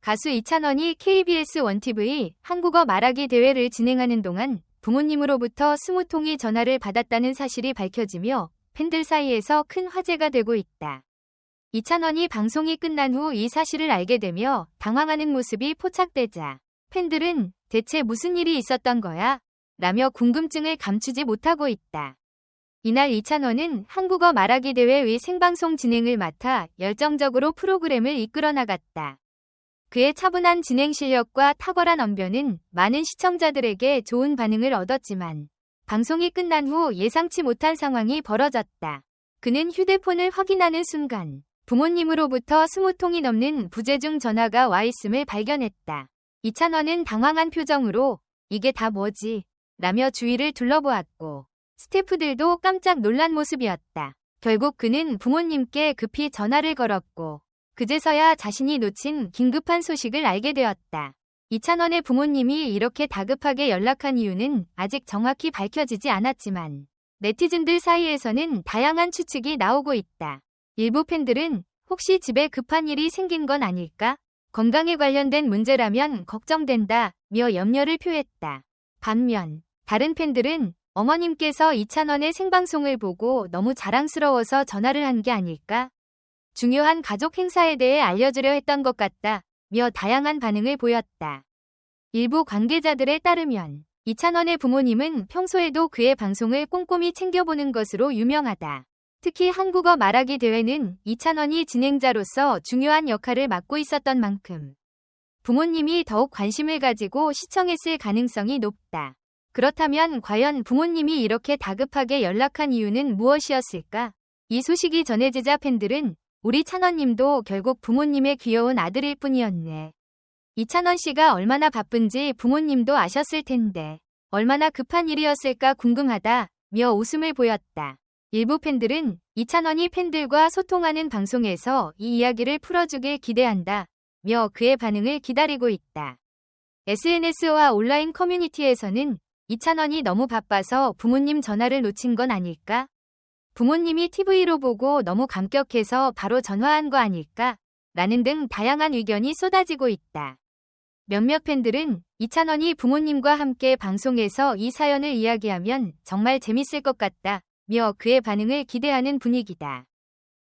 가수 이찬원이 KBS 원TV 한국어 말하기 대회를 진행하는 동안 부모님으로부터 20통의 전화를 받았다는 사실이 밝혀지며 팬들 사이에서 큰 화제가 되고 있다. 이찬원이 방송이 끝난 후 이 사실을 알게 되며 당황하는 모습이 포착되자 팬들은 대체 무슨 일이 있었던 거야? 라며 궁금증을 감추지 못하고 있다. 이날 이찬원은 한국어 말하기 대회의 생방송 진행을 맡아 열정적으로 프로그램을 이끌어 나갔다. 그의 차분한 진행 실력과 탁월한 언변은 많은 시청자들에게 좋은 반응을 얻었지만 방송이 끝난 후 예상치 못한 상황이 벌어졌다. 그는 휴대폰을 확인하는 순간 부모님으로부터 20통이 넘는 부재중 전화가 와 있음을 발견했다. 이찬원은 당황한 표정으로 이게 다 뭐지? 라며 주위를 둘러보았고 스태프들도 깜짝 놀란 모습이었다. 결국 그는 부모님께 급히 전화를 걸었고 그제서야 자신이 놓친 긴급한 소식을 알게 되었다. 이찬원의 부모님이 이렇게 다급하게 연락한 이유는 아직 정확히 밝혀지지 않았지만 네티즌들 사이에서는 다양한 추측이 나오고 있다. 일부 팬들은 혹시 집에 급한 일이 생긴 건 아닐까? 건강에 관련된 문제라면 걱정된다 며 염려를 표했다. 반면 다른 팬들은 어머님께서 이찬원의 생방송을 보고 너무 자랑스러워서 전화를 한 게 아닐까? 중요한 가족 행사에 대해 알려주려 했던 것 같다. 며 다양한 반응을 보였다. 일부 관계자들에 따르면 이찬원의 부모님은 평소에도 그의 방송을 꼼꼼히 챙겨보는 것으로 유명하다. 특히 한국어 말하기 대회는 이찬원이 진행자로서 중요한 역할을 맡고 있었던 만큼 부모님이 더욱 관심을 가지고 시청했을 가능성이 높다. 그렇다면 과연 부모님이 이렇게 다급하게 연락한 이유는 무엇이었을까? 이 소식이 전해지자 팬들은 우리 찬원님도 결국 부모님의 귀여운 아들일 뿐이었네. 이찬원 씨가 얼마나 바쁜지 부모님도 아셨을 텐데 얼마나 급한 일이었을까 궁금하다 며 웃음을 보였다. 일부 팬들은 이찬원이 팬들과 소통하는 방송에서 이 이야기를 풀어주길 기대한다 며 그의 반응을 기다리고 있다. SNS와 온라인 커뮤니티에서는 이찬원이 너무 바빠서 부모님 전화를 놓친 건 아닐까? 부모님이 TV로 보고 너무 감격해서 바로 전화한 거 아닐까? 라는 등 다양한 의견이 쏟아지고 있다. 몇몇 팬들은 이찬원이 부모님과 함께 방송에서 이 사연을 이야기하면 정말 재밌을 것 같다. 며 그의 반응을 기대하는 분위기다.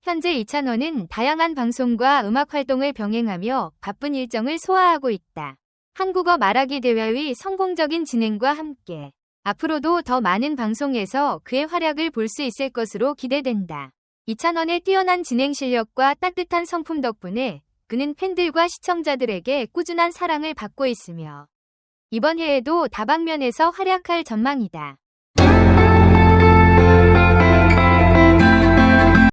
현재 이찬원은 다양한 방송과 음악 활동을 병행하며 바쁜 일정을 소화하고 있다. 한국어 말하기 대회의 성공적인 진행과 함께 앞으로도 더 많은 방송에서 그의 활약을 볼 수 있을 것으로 기대된다. 이찬원의 뛰어난 진행 실력과 따뜻한 성품 덕분에 그는 팬들과 시청자들에게 꾸준한 사랑을 받고 있으며 이번 해에도 다방면에서 활약할 전망이다.